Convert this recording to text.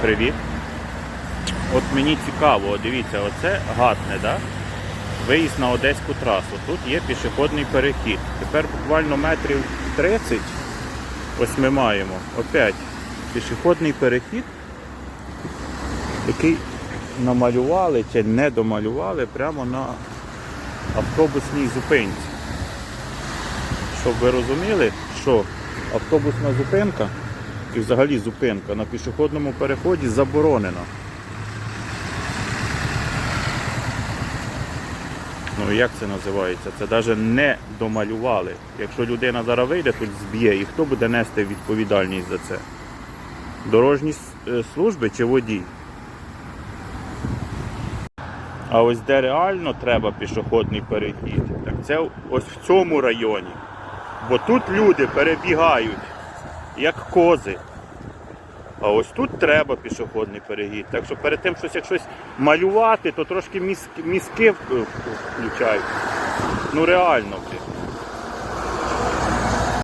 Привіт. От мені цікаво, дивіться, оце гатне, да? виїзд на Одеську трасу. Тут є пішохідний перехід. Тепер буквально метрів 30. Ось ми маємо опять пішохідний перехід, який намалювали чи не домалювали прямо на автобусній зупинці. Щоб ви розуміли, що автобусна зупинка і взагалі зупинка на пішохідному переході заборонена. Ну як це називається? Це навіть не домалювали. Якщо людина зараз вийде, тут зб'є, і хто буде нести відповідальність за це? Дорожні е, служби чи водій? А ось де реально треба пішохідний перехід, так це ось в цьому районі. Бо тут люди перебігають, як кози. А ось тут треба пішохідний перехід. Так що перед тим щось, щось малювати, то трошки мізки, включають. Ну реально.